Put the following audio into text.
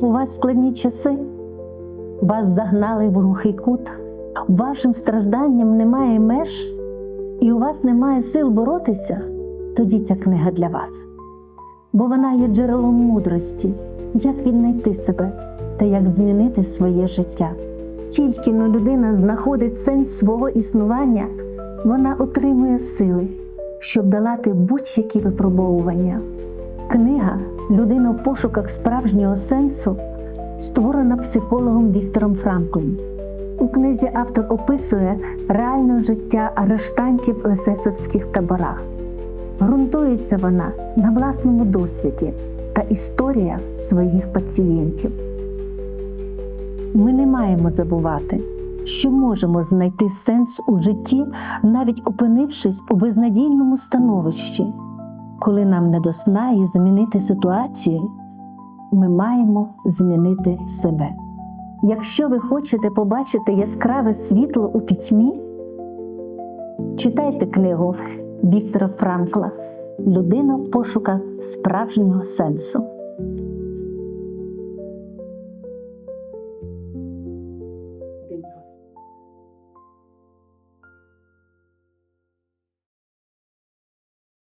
У вас складні часи, вас загнали в глухий кут, вашим стражданням немає меж, і у вас немає сил боротися, тоді ця книга для вас. Бо вона є джерелом мудрості, як віднайти себе та як змінити своє життя. Тільки но людина знаходить сенс свого існування, вона отримує сили, щоб долати будь-які випробовування. Книга Людина в пошуках справжнього сенсу створена психологом Віктором Франклом. У книзі автор описує реальне життя арештантів в есесовських таборах. Ґрунтується вона на власному досвіді та історіях своїх пацієнтів. Ми не маємо забувати, що можемо знайти сенс у житті, навіть опинившись у безнадійному становищі. Коли нам не до сна і змінити ситуацію, ми маємо змінити себе. Якщо ви хочете побачити яскраве світло у пітьмі, читайте книгу Віктора Франкла Людина в пошуках справжнього сенсу.